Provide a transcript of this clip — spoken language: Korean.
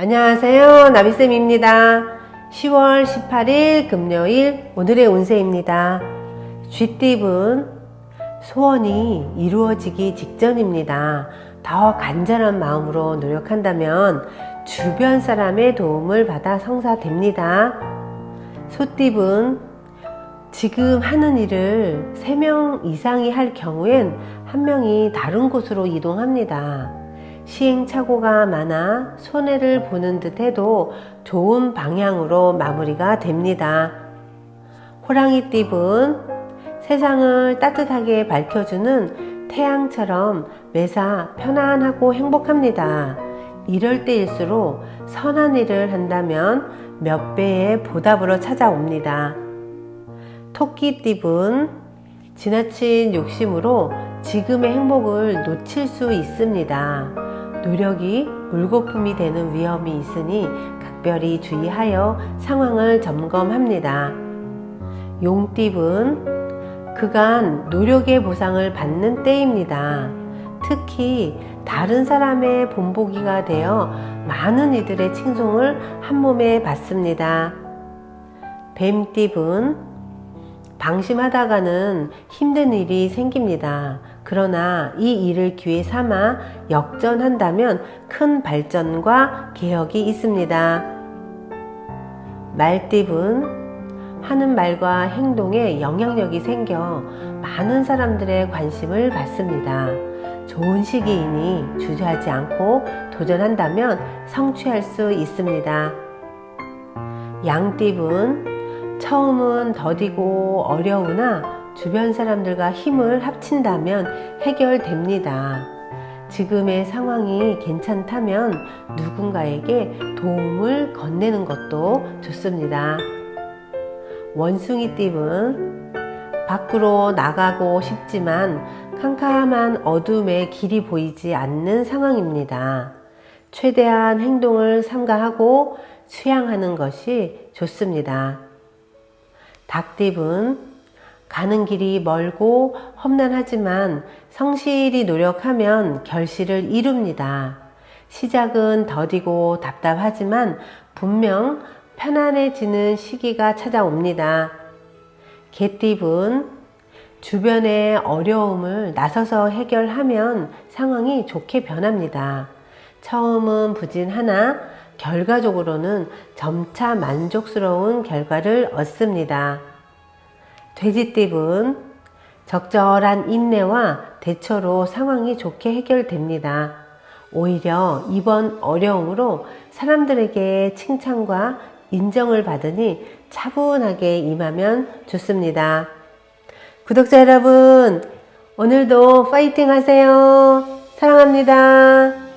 안녕하세요. 나비쌤입니다. 10월 18일 금요일 오늘의 운세입니다. 쥐띠분 소원이 이루어지기 직전입니다. 더 간절한 마음으로 노력한다면 주변 사람의 도움을 받아 성사됩니다. 소띠분 지금 하는 일을 3명 이상이 할 경우엔 한 명이 다른 곳으로 이동합니다. 시행착오가 많아 손해를 보는 듯 해도 좋은 방향으로 마무리가 됩니다. 호랑이 띠분 세상을 따뜻하게 밝혀주는 태양처럼 매사 편안하고 행복합니다. 이럴 때일수록 선한 일을 한다면 몇 배의 보답으로 찾아옵니다. 토끼 띠분 지나친 욕심으로 지금의 행복을 놓칠 수 있습니다. 노력이 물거품이 되는 위험이 있으니 각별히 주의하여 상황을 점검합니다. 용띠분 그간 노력의 보상을 받는 때입니다. 특히 다른 사람의 본보기가 되어 많은 이들의 칭송을 한 몸에 받습니다. 뱀띠분 방심하다가는 힘든 일이 생깁니다. 그러나 이 일을 기회 삼아 역전한다면 큰 발전과 개혁이 있습니다. 말띠분 하는 말과 행동에 영향력이 생겨 많은 사람들의 관심을 받습니다. 좋은 시기이니 주저하지 않고 도전한다면 성취할 수 있습니다. 양띠분 처음은 더디고 어려우나 주변 사람들과 힘을 합친다면 해결됩니다. 지금의 상황이 괜찮다면 누군가에게 도움을 건네는 것도 좋습니다. 원숭이 띠은 밖으로 나가고 싶지만 캄캄한 어둠에 길이 보이지 않는 상황입니다. 최대한 행동을 삼가하고 수양하는 것이 좋습니다. 닭띠은 가는 길이 멀고 험난하지만 성실히 노력하면 결실을 이룹니다. 시작은 더디고 답답하지만 분명 편안해지는 시기가 찾아옵니다. 개띠분 주변의 어려움을 나서서 해결하면 상황이 좋게 변합니다. 처음은 부진하나 결과적으로는 점차 만족스러운 결과를 얻습니다. 돼지띠분 적절한 인내와 대처로 상황이 좋게 해결됩니다. 오히려 이번 어려움으로 사람들에게 칭찬과 인정을 받으니 차분하게 임하면 좋습니다. 구독자 여러분, 오늘도 파이팅 하세요. 사랑합니다.